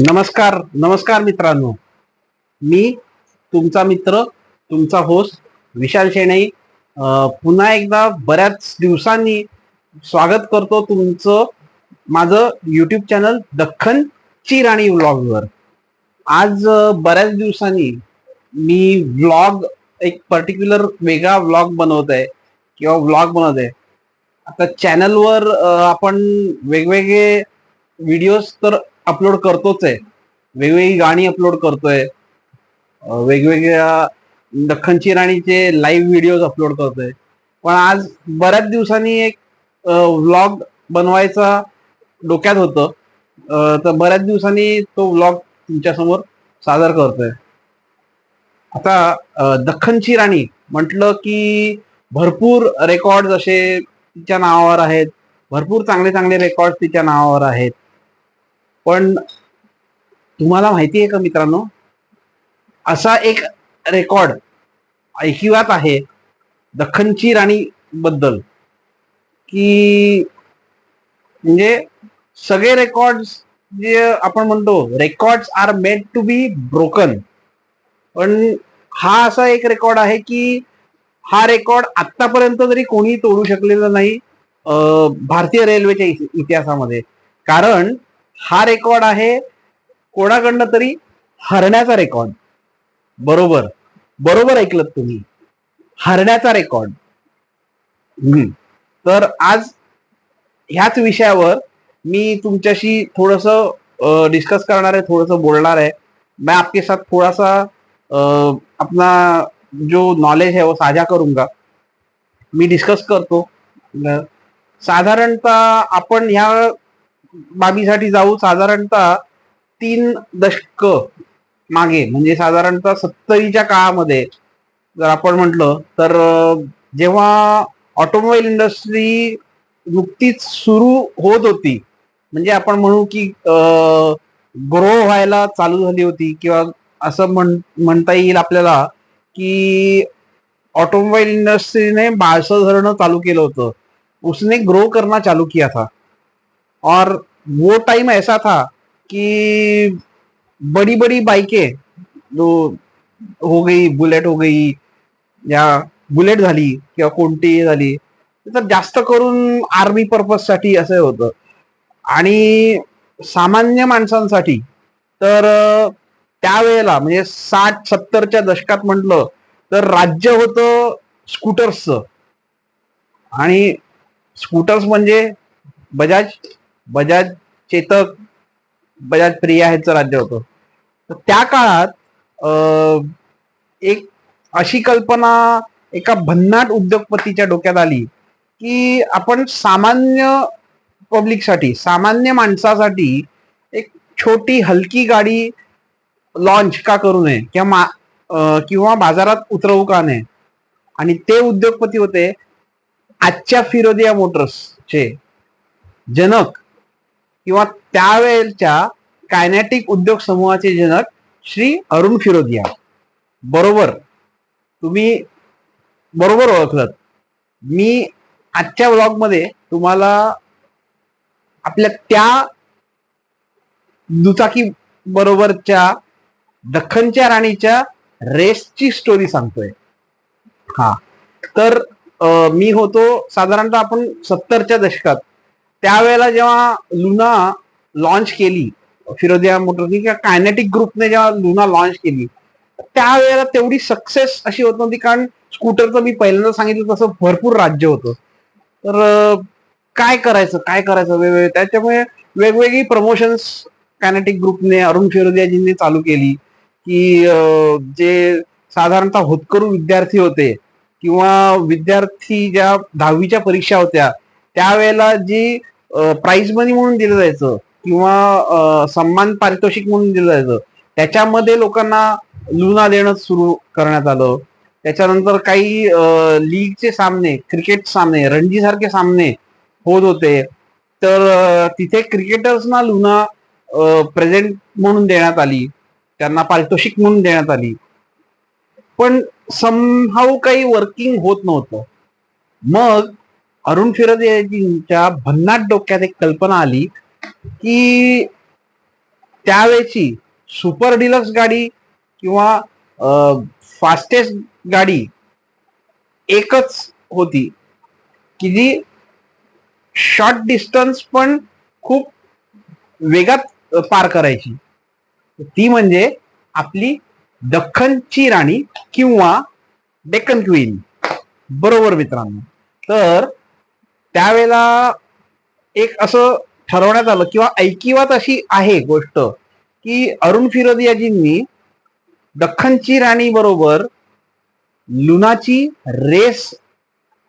नमस्कार नमस्कार मित्रांनो. मी तुमचा मित्र तुमचा होस्ट विशाल शेणई. पुन्हा एकदा बऱ्याच दिवसांनी स्वागत करतो तुमचं माझं यूट्यूब चॅनल दख्खनची राणी व्लॉगवर आज बऱ्याच दिवसांनी मी व्लॉग एक पर्टिक्युलर वेगळा व्लॉग बनवत आहे किंवा व्लॉग बनवत आहे. आता चॅनलवर आपण वेगवेगळे व्हिडिओज तर अपलोड करतोच आहे. वेगवेगळी गाणी अपलोड करतोय. वेगवेगळ्या दख्खनची राणीचे लाईव्ह व्हिडिओज अपलोड करतोय. पण आज बऱ्याच दिवसांनी एक व्लॉग बनवायचा डोक्यात होतं. तर बऱ्याच दिवसांनी तो व्लॉग तुमच्यासमोर सादर करतोय. आता दख्खनची राणी म्हटलं की भरपूर रेकॉर्ड असे तिच्या नावावर आहेत. भरपूर चांगले चांगले रेकॉर्ड तिच्या नावावर आहेत. पण तुम्हाला माहिती आहे का मित्रांनो? असा एक रेकॉर्ड ऐकिवात आहे दख्खनची राणी बद्दल की म्हणजे सगळे रेकॉर्ड्स जे आपण म्हणतो record are made to be broken. पण हा असा एक रेकॉर्ड आहे की हा रेकॉर्ड आतापर्यंत जरी कोणी तोडू शकलेला नाही भारतीय रेल्वेच्या इतिहासामध्ये. कारण हा रेकॉर्ड आहे कोणाकडनं तरी हरण्याचा रेकॉर्ड. बरोबर. बरोबर ऐकलं तुम्ही. हरण्याचा रेकॉर्ड. हम्म. तर आज ह्याच विषयावर मी तुमच्याशी थोडस डिस्कस करणार आहे थोडस बोलणार आहे. मैं आपके साथ थोड़ा सा अपना जो नॉलेज है वो साझा करूंगा. मी डिस्कस करतो. साधारणतः आपण ह्या बाबीसाठी जाऊ साधारणतः तीन दशक मागे म्हणजे साधारणतः सत्तरीच्या काळामध्ये जर आपण म्हटलं तर जेव्हा ऑटोमोबाईल इंडस्ट्री नुकतीच सुरू होत होती म्हणजे आपण म्हणू की ग्रो व्हायला चालू झाली होती किंवा असं म्हण म्हणता येईल आपल्याला की ऑटोमोबाईल इंडस्ट्रीने बाळसं धरणं चालू केलं होतं. उसने ग्रो करना चालू किया था. और वो टाइम ऐसा था कि बड़ी बड़ी बाइकें जो हो गई बुलेट हो गई या बुलेट झाली किंवा कोणती झाली तर जास्त करून आर्मी पर्पजसाठी असं होतं. आणि सामान्य माणसांसाठी तर त्यावेळेला म्हणजे साठ सत्तरच्या दशकात म्हटलं तर राज्य होतं स्कूटर्सचं आणि स्कूटर्स म्हणजे बजाज बजाज चेतक बजाज प्रिया ह्याचं राज्य होतं. तर त्या काळात एक अशी कल्पना एका भन्नाट उद्योगपतीच्या डोक्यात आली की आपण सामान्य पब्लिकसाठी सामान्य माणसासाठी एक छोटी हलकी गाडी लॉन्च का करू नये किंवा मा- किंवा बाजारात उतरवू का नये. आणि ते उद्योगपती होते आजच्या फिरोदिया मोटर्सचे जनक. किंवा त्यावेळेच्या कायनॅटिक उद्योग समूहाचे जनक श्री अरुण फिरोदिया. बरोबर. तुम्ही बरोबर ओळखलं मी आजच्या ब्लॉगमध्ये तुम्हाला आपल्या त्या दुचाकी बरोबरच्या दख्खनच्या राणीच्या रेसची स्टोरी सांगतोय. हा. तर आ, मी होतो साधारणतः आपण सत्तरच्या दशकात. त्यावेळेला जेव्हा लुना लॉन्च केली फिरोदिया मोटरनी किंवा कायनेटिक ग्रुपने जेव्हा लुना लॉन्च केली त्यावेळेला तेवढी सक्सेस अशी होत नव्हती कारण स्कूटरचं मी पहिल्यांदा सांगितलं तसं भरपूर राज्य होतं. तर काय करायचं काय करायचं वेगवेगळे त्याच्यामुळे वेगवेगळी प्रमोशन्स कायनेटिक ग्रुपने अरुण फिरोदियाजींनी चालू केली की जे साधारणतः होतकरू विद्यार्थी होते किंवा विद्यार्थी ज्या दहावीच्या परीक्षा होत्या त्यावेळेला जी प्राइज मनी म्हणून दिलं जायचं किंवा सन्मान पारितोषिक म्हणून दिलं जायचं. त्याच्यामध्ये लोकांना लुना देणं सुरू करण्यात आलं. त्याच्यानंतर काही लीगचे सामने क्रिकेट सामने रणजी सारखे सामने होत होते. तर तिथे क्रिकेटर्सना लुना प्रेझेंट म्हणून देण्यात आली. त्यांना पारितोषिक म्हणून देण्यात आली. पण समहाऊ काही वर्किंग होत नव्हतं. मग अरुण फिरोदियाजींच्या भन्नाट डोक्यात एक कल्पना आली की त्यावेळची सुपर डिलक्स गाडी किंवा फास्टेस्ट गाडी एकच होती की जी शॉर्ट डिस्टन्स पण खूप वेगात पार करायची. ती म्हणजे आपली दख्खनची राणी किंवा डेक्कन क्वीन. बरोबर मित्रांनो. तर त्यावेळेला एक असं ठरवण्यात आलं किंवा ऐकिवात अशी आहे गोष्ट की अरुण फिरोदियाजींनी दख्खनची राणी बरोबर लुनाची रेस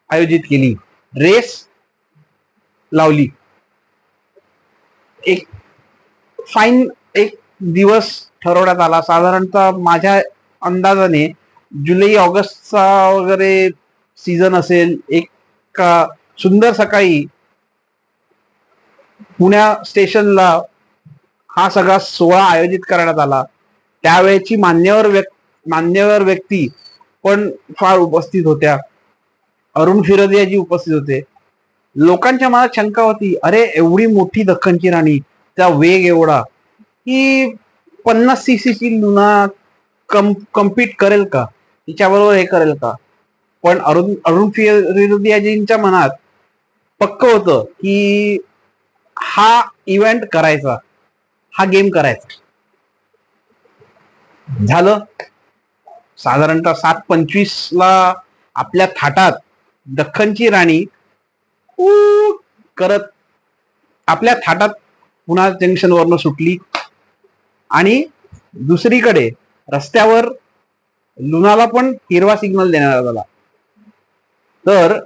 आयोजित केली. रेस लावली. एक फाईन एक दिवस ठरवण्यात आला. साधारणतः माझ्या अंदाजाने जुलै ऑगस्टचा वगैरे सीझन असेल एक का सुंदर सकाळी पुण्या स्टेशनला हा सगळा सोहळा आयोजित करण्यात आला. त्यावेळेची मान्यवर व्यक् मान्यवर व्यक्ती पण फार उपस्थित होत्या. अरुण फिरोदियाजी उपस्थित होते. लोकांच्या मनात शंका होती अरे एवढी मोठी दख्खनची राणी त्या वेग एवढा की पन्नास सी ची लुना कम कम्पीट करेल का? तिच्याबरोबर हे करेल का? पण अरुण अरुण फिरोदियाजींच्या मनात पक्क होतं की हा इव्हेंट करायचा हा गेम करायचा. झालं. साधारणतः सात पंचवीस ला आपल्या थाटात दख्खनची राणी करत आपल्या थाटात पुन्हा जंक्शन वरनं सुटली. आणि दुसरीकडे रस्त्यावर लुनाला पण हिरवा सिग्नल देण्यात आला. तर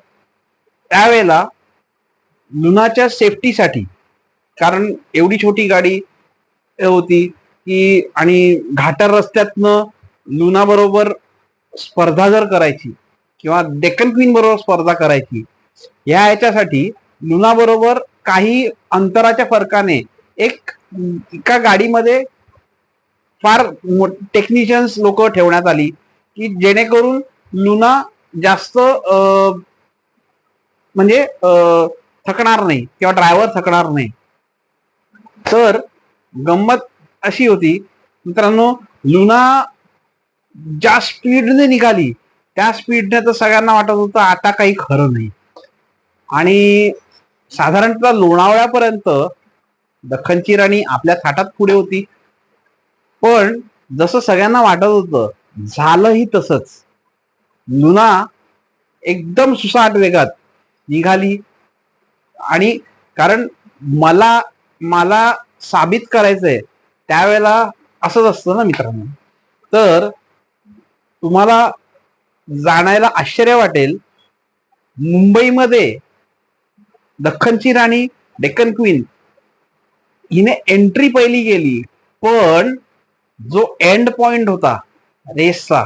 त्यावेळेला लुनाच्या सेफ्टीसाठी कारण एवढी छोटी गाडी होती की आणि घाटर रस्त्यातनं लुना बरोबर स्पर्धा जर करायची किंवा डेक्कन क्वीन बरोबर स्पर्धा करायची या याच्यासाठी लुना बरोबर काही अंतराच्या फरकाने एक एका गाडीमध्ये फार टेक्निशियन्स लोक ठेवण्यात आली की जेणेकरून लुना जास्त म्हणजे थकणार नाही किंवा ड्रायव्हर थकणार नाही. तर गंमत अशी होती मित्रांनो लुना ज्या स्पीडने निघाली त्या स्पीडने तर सगळ्यांना वाटत होतं आता काही खरं नाही. आणि साधारणतः लोणावळ्यापर्यंत दख्खनची राणी आपल्या थाटात पुढे होती. पण जसं सगळ्यांना वाटत होतं झालंही तसंच. लुना एकदम सुसाट वेगात निघाली. आणि कारण मला मला साबित करायचंय त्यावेळेला असंच असतं ना मित्रांनो. तर तुम्हाला जाणायला आश्चर्य वाटेल मुंबईमध्ये दख्खनची राणी डेक्कन क्वीन हिने एंट्री पहिली गेली पण जो एंड पॉइंट होता रेसचा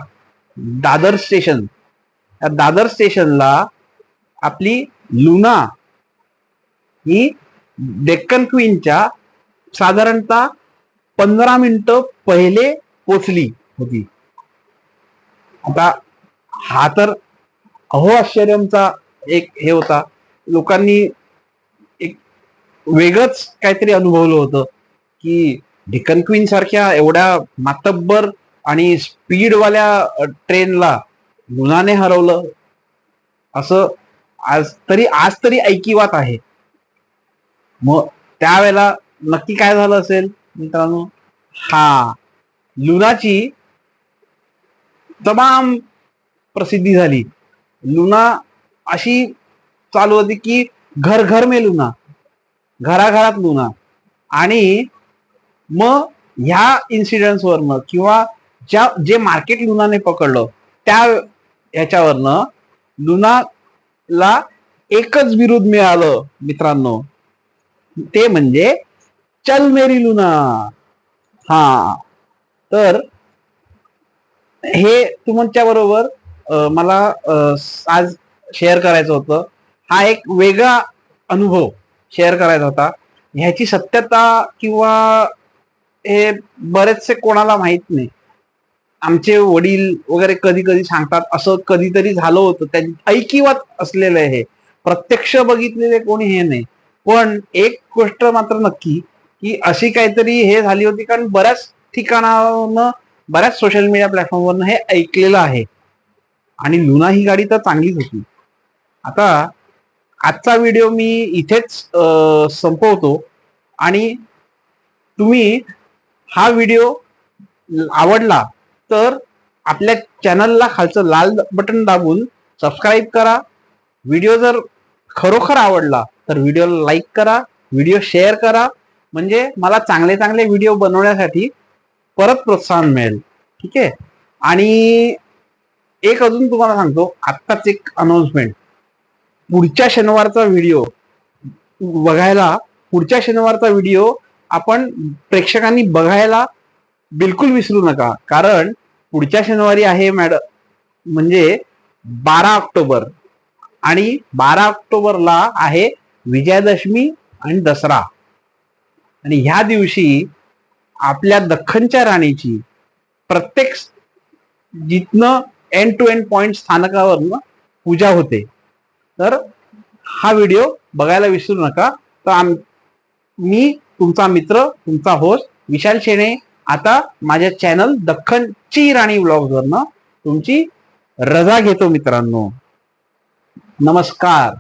दादर स्टेशन त्या दादर स्टेशनला आपली लुना ही डेक्कन क्वीनच्या साधारणतः पंधरा मिनिटं पहिले पोचली होती. आता हा तर अहो आश्चर्यमचा एक हे होता. लोकांनी एक वेगळंच काहीतरी अनुभवलं होतं की डेक्कन क्वीन सारख्या एवढ्या मातब्बर आणि स्पीडवाल्या ट्रेनला गुन्हाने हरवलं. असं आज तरी आज तरी ऐकिवात आहे. मग त्यावेळेला नक्की काय झालं असेल मित्रांनो? हा लुनाची तमाम प्रसिद्धी झाली. लुना अशी चालू होती की घर घर में लुना घराघरात लुना. आणि मग ह्या इन्सिडेंट्सवरनं किंवा ज्या जे मार्केट लुनाने पकडलं त्या ह्याच्यावरनं लुनाला एकच विरोध मिळालं मित्रांनो. ते म्हणजे चल मेरी लुना. हा. तर हे तुमच्या बरोबर मला आज शेअर करायचं होतं. हा एक वेगळा अनुभव शेअर करायचा होता. ह्याची सत्यता किंवा हे बरेचसे कोणाला माहीत नाही. आमचे वडील वगैरे कधी कधी सांगतात असं कधीतरी झालं होतं. त्यांनी ऐकिवात असलेलं आहे. प्रत्यक्ष बघितलेले कोणी हे नाही. पण एक गोष्ट मात्र नक्की की अशी काहीतरी हे झाली होती कारण बऱ्याच ठिकाणावरनं बऱ्याच सोशल मीडिया प्लॅटफॉर्मवरनं हे ऐकलेलं आहे. आणि लुना ही गाडी तर चांगलीच होती. आता आजचा व्हिडिओ मी इथेच संपवतो. आणि तुम्ही हा व्हिडिओ आवडला तर आपल्या चॅनलला खालचं लाल बटन दाबून सबस्क्राईब करा. व्हिडिओ जर खरोखर आवडला तर व्हिडिओला लाईक करा व्हिडिओ शेअर करा. म्हणजे मला चांगले चांगले व्हिडिओ बनवण्यासाठी परत प्रोत्साहन मिळेल. ठीक आहे? आणि एक अजून तुम्हाला सांगतो आत्ताच एक अनाउन्समेंट पुढच्या शनिवारचा व्हिडिओ बघायला पुढच्या शनिवारचा व्हिडिओ आपण प्रेक्षकांनी बघायला बिलकुल विसरू नका. कारण पुढच्या शनिवारी आहे मॅडम म्हणजे बारा ऑक्टोबर. आणि बारा ऑक्टोबरला आहे विजयादशमी आणि दसरा. आणि ह्या दिवशी आपल्या दख्खनच्या राणीची प्रत्येक जिथनं एंड टू एंड पॉइंट स्थानकावरनं पूजा होते. तर हा व्हिडिओ बघायला विसरू नका. तर आम मी तुमचा मित्र तुमचा होस्ट विशाल शेणे आता माझ्या चॅनल दख्खनची राणी ब्लॉग्सवरनं तुमची रजा घेतो मित्रांनो. नमस्कार.